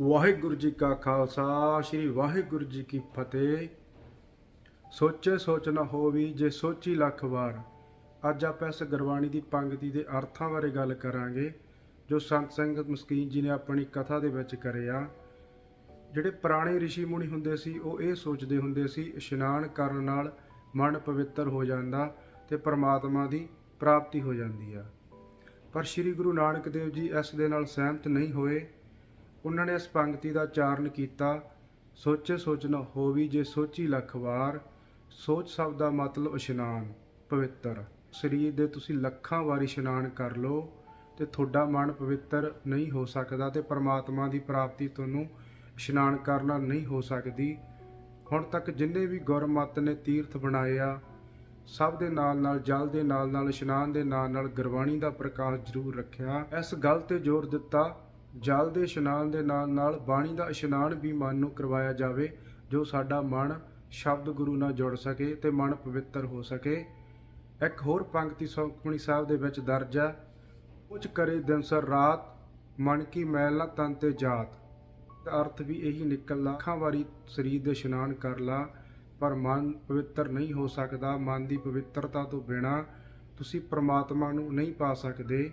ਵਾਹਿਗੁਰੂ ਜੀ ਕਾ ਖਾਲਸਾ, ਸ੍ਰੀ ਵਾਹਿਗੁਰੂ ਜੀ ਕੀ ਫਤਿਹ। ਸੋਚੇ ਸੋਚ ਨਾ ਹੋਵੀ, ਜੇ ਸੋਚੀ ਲੱਖ ਵਾਰ। ਅੱਜ ਆਪਾਂ ਇਸ ਗੁਰਬਾਣੀ ਦੀ ਪੰਗਤੀ ਦੇ ਅਰਥਾਂ ਬਾਰੇ ਗੱਲ ਕਰਾਂਗੇ, ਜੋ ਸੰਤ ਸਿੰਘ ਮਸਕੀਨ ਜੀ ਨੇ ਆਪਣੀ ਕਥਾ ਦੇ ਵਿੱਚ ਕਰਿਆ। ਜਿਹੜੇ ਪੁਰਾਣੇ ઋષਿ ਮੁਨੀ ਹੁੰਦੇ ਸੀ, ਉਹ ਇਹ ਸੋਚਦੇ ਹੁੰਦੇ ਸੀ, ਇਸ਼ਨਾਨ ਕਰਨ ਨਾਲ ਮਨ ਪਵਿੱਤਰ ਹੋ ਜਾਂਦਾ ਤੇ ਪਰਮਾਤਮਾ ਦੀ ਪ੍ਰਾਪਤੀ ਹੋ ਜਾਂਦੀ ਆ। ਪਰ ਸ੍ਰੀ ਗੁਰੂ ਨਾਨਕ ਦੇਵ ਜੀ ਇਸ ਦੇ ਨਾਲ ਸਹਿਮਤ ਨਹੀਂ ਹੋਏ। ਉਹਨਾਂ ਨੇ ਇਸ ਪੰਕਤੀ ਦਾ ਉਚਾਰਨ ਕੀਤਾ। ਸੋਚੇ ਸੋਚ ਨਾ ਹੋਵੀ ਜੇ ਸੋਚੀ ਲੱਖ ਵਾਰ। ਸੋਚ ਸ਼ਬਦ ਦਾ ਮਤਲਬ ਇਸ਼ਨਾਨ, ਪਵਿੱਤਰ। ਸਰੀਰ ਦੇ ਤੁਸੀਂ ਲੱਖਾਂ ਵਾਰੀ ਇਸ਼ਨਾਨ ਕਰ ਲਓ ਤੇ ਤੁਹਾਡਾ ਮਨ ਪਵਿੱਤਰ ਨਹੀਂ ਹੋ ਸਕਦਾ ਤੇ ਪਰਮਾਤਮਾ ਦੀ ਪ੍ਰਾਪਤੀ ਤੁਹਾਨੂੰ ਇਸ਼ਨਾਨ ਕਰਨ ਨਾਲ ਨਹੀਂ ਹੋ ਸਕਦੀ। ਹੁਣ ਤੱਕ ਜਿੰਨੇ ਵੀ ਗੁਰਮਤ ਨੇ ਤੀਰਥ ਬਣਾਏ ਆ, ਸਭ ਦੇ ਨਾਲ ਨਾਲ ਜਲ ਦੇ ਨਾਲ ਨਾਲ ਇਸ਼ਨਾਨ ਦੇ ਨਾਲ ਨਾਲ ਗੁਰਬਾਣੀ ਦਾ ਪ੍ਰਕਾਸ਼ ਜ਼ਰੂਰ ਰੱਖਿਆ। ਇਸ ਗੱਲ ਤੇ ਜ਼ੋਰ ਦਿੱਤਾ ਜਲ ਦੇ ਇਸ਼ਨਾਨ ਦੇ ਨਾਲ ਨਾਲ ਬਾਣੀ ਦਾ ਇਸ਼ਨਾਨ ਵੀ ਮਨ ਨੂੰ ਕਰਵਾਇਆ ਜਾਵੇ, ਜੋ ਸਾਡਾ ਮਨ ਸ਼ਬਦ ਗੁਰੂ ਨਾਲ ਜੁੜ ਸਕੇ ਤੇ ਮਨ ਪਵਿੱਤਰ ਹੋ ਸਕੇ। ਇੱਕ ਹੋਰ ਪੰਕਤੀ ਸੁਖਮਣੀ ਸਾਹਿਬ ਦੇ ਵਿੱਚ ਦਰਜ ਹੈ ਕੁਝ ਕਰੇ ਦਿਨ ਸਰ ਰਾਤ, ਮਨ ਕੀ ਮੈਲ ਨਾ ਤਨ ਤੇ ਜਾਤ। ਦਾ ਅਰਥ ਵੀ ਇਹੀ ਨਿਕਲਦਾ, ਅੱਖਾਂ ਵਾਰੀ ਸਰੀਰ ਦੇ ਇਸ਼ਨਾਨ ਕਰ ਲਾ, ਪਰ ਮਨ ਪਵਿੱਤਰ ਨਹੀਂ ਹੋ ਸਕਦਾ। ਮਨ ਦੀ ਪਵਿੱਤਰਤਾ ਤੋਂ ਬਿਨਾ ਤੁਸੀਂ ਪ੍ਰਮਾਤਮਾ ਨੂੰ ਨਹੀਂ ਪਾ ਸਕਦੇ।